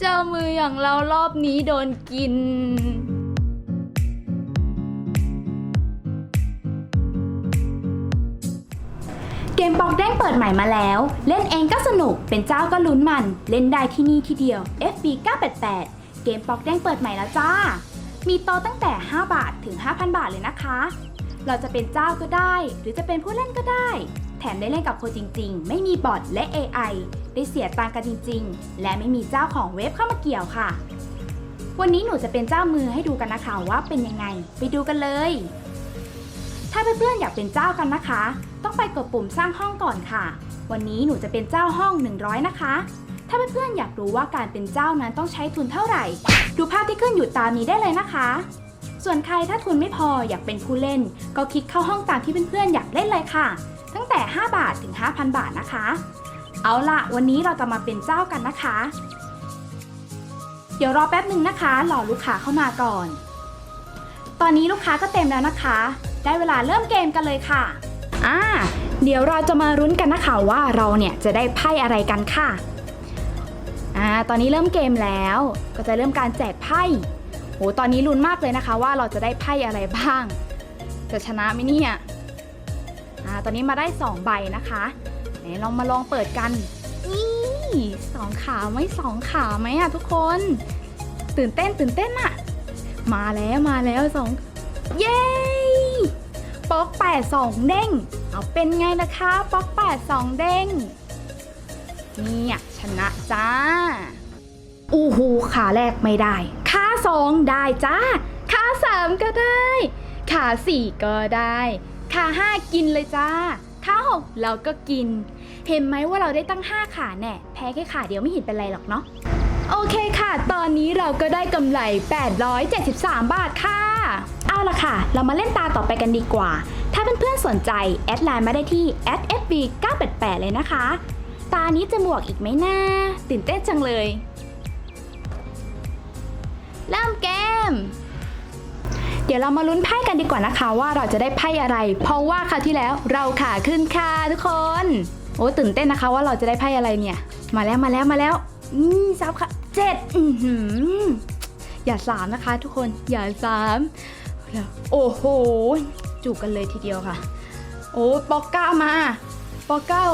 เจ้ามืออย่างเรารอบนี้โดนกิน เกมปอกแดงเปิดใหม่มาแล้ว เล่นเองก็สนุก เป็นเจ้าก็ลุ้นมัน เล่นได้ที่นี่ที่เดียว FB 988 เกมปอกแดงเปิดใหม่แล้วจ้า มีโตตั้งแต่ 5 บาทถึง 5,000 บาทเลยนะคะ เราจะเป็นเจ้าก็ได้ หรือจะเป็นผู้เล่นก็ได้ แถมได้เล่นกับคนจริง ๆ ไม่มีบอทและ AI ได้เสียตังกันจริง ๆ และไม่มีเจ้าของเว็บเข้ามาเกี่ยวค่ะ วันนี้หนูจะเป็นเจ้ามือให้ดูกันนะคะว่าเป็นยังไง ไปดูกันเลย ถ้าเพื่อนๆอยากเป็นเจ้ากันนะคะ ต้องไปกดปุ่มสร้างห้องก่อนค่ะ วันนี้หนูจะเป็นเจ้าห้อง 100 นะคะ ถ้าเพื่อนๆอยากรู้ว่าการเป็นเจ้านั้นต้องใช้ทุนเท่าไหร่ ดูภาพที่ขึ้นอยู่ตามนี้ได้เลยนะคะ ส่วนใครถ้าทุนไม่พออยากเป็นผู้เล่น ก็คลิกเข้าห้องตามที่เพื่อนๆอยากเล่นเลยค่ะ ตั้งแต่ 5 บาทถึง 5,000 บาทนะคะ เอาล่ะ วันนี้เราจะมาเป็นเจ้ากันนะคะ เดี๋ยวรอแป๊บหนึ่งนะคะรอลูกค้าเข้ามาก่อน ตอนนี้ลูกค้าก็เต็มแล้วนะคะ ได้เวลาเริ่มเกมกันเลยค่ะอ่าเดี๋ยวเราจะมารุ้นกันนะคะว่าเราเนี่ยจะได้ไพ่อะไรกันค่ะอ่าตอนนี้เริ่มเกมแล้ว ก็จะเริ่มการแจกไพ่โหตอนนี้ลุ้นมากเลยนะคะว่าเราจะได้ไพ่อะไรบ้าง จะชนะไหมเนี่ย ตอนนี้มาได้ 2 ใบนะคะไหนลองมาลองเปิดกันนี่สองขาไหมสองขาไหมอะทุกคน ตื่นเต้นตื่นเต้นอะมาแล้วมาแล้วสองเย้ป๊อกแปดสองเด้งเอาเป็นไงนะคะป๊อกแปดสองเด้งเนี่ยชนะจ้าอู้หูขาแรกไม่ได้ขาสองได้จ้าขาสามก็ได้ขาสี่ก็ได้ ขาห้ากินเลยจ้าขาหกเราก็กิน เห็นไหมว่าเราได้ตั้ง5ขาแน่ แพ้แค่ขาเดียวไม่เห็นเป็นไรหรอกเนาะ โอเคค่ะ ตอนนี้เราก็ได้กำไร 873 บาทค่ะ เอาละค่ะ เรามาเล่นตาต่อไปกันดีกว่า ถ้าเพื่อนๆสนใจ แอดไลน์มาได้ที่ @fb 988 เลยนะคะ ตานี้จะบวกอีกไหมนะตื่นเต้นจังเลย เริ่มเกม ดี๋ยวเรามาลุ้นไพ่กันดีกว่านะคะ ว่าเราจะได้ไพ่อะไร เพราะว่าคราวที่แล้วเราขาขึ้นค่ะทุกคน โอ้ตื่นเต้นนะคะว่าเราจะได้ไพ่อะไรเนี่ย มาแล้วมาแล้วมาแล้วอืมซับค่ะเจ็ดอย่าสามนะคะ ทุกคนอย่าสามโอ้โหจูบกันเลยทีเดียวค่ะ โอ้ปอกเก้ามาปอกเก้า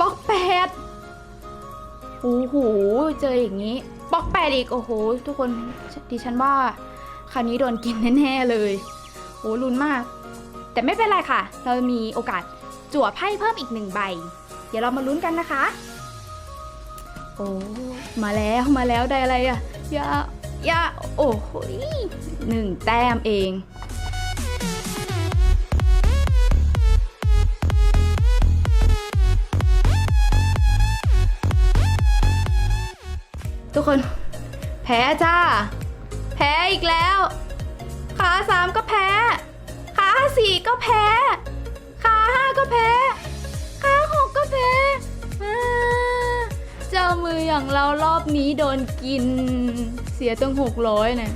ปอกแปดโอ้โหเจออย่างนี้ปอกแปดอีกโอ้โหทุกคนดิฉันว่า คราวนี้โดนกินแน่ๆเลยโอ้ลุ้นมาก แต่ไม่เป็นไรค่ะ เรามีโอกาสจั่วไพ่เพิ่มอีกหนึ่งใบ เดี๋ยวเรามาลุ้นกันนะคะ โอ้มาแล้วมาแล้วได้อะไรอะยายาโอ้โหหนึ่งแต้มเองทุกคน แพ้จ้า แพ้อีกแล้ว ขาสามก็แพ้ ขาสี่ก็แพ้ ขาห้าก็แพ้ ขาหกก็แพ้อ่าเจ้ามืออย่างเรารอบนี้โดนกิน เสียตั้งหกร้อยนะ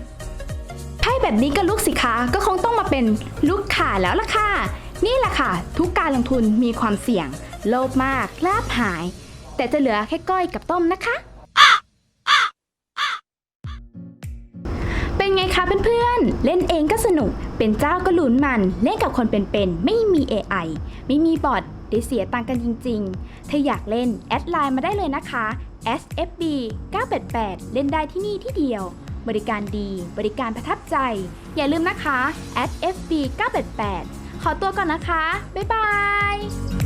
ไพ่แบบนี้ก็ลูกสิคะก็คงต้องมาเป็นลูกขาแล้วล่ะค่ะ นี่แหละค่ะ ทุกการลงทุนมีความเสี่ยง โลภมากลาบหาย แต่จะเหลือแค่ก้อยกับต้มนะคะ เป็นไงคะเพื่อนๆ เล่นเองก็สนุก เป็นเจ้าก็ลุ้นมัน เล่นกับคนเป็นๆ ไม่มี AI ไม่มีบอทได้เสียตังกันจริงๆ ถ้าอยากเล่น แอดไลน์มาได้เลยนะคะ sfb 988 เล่นได้ที่นี่ที่เดียว บริการดี บริการประทับใจ อย่าลืมนะคะ sfb 988 ขอตัวก่อนนะคะ บ๊ายบาย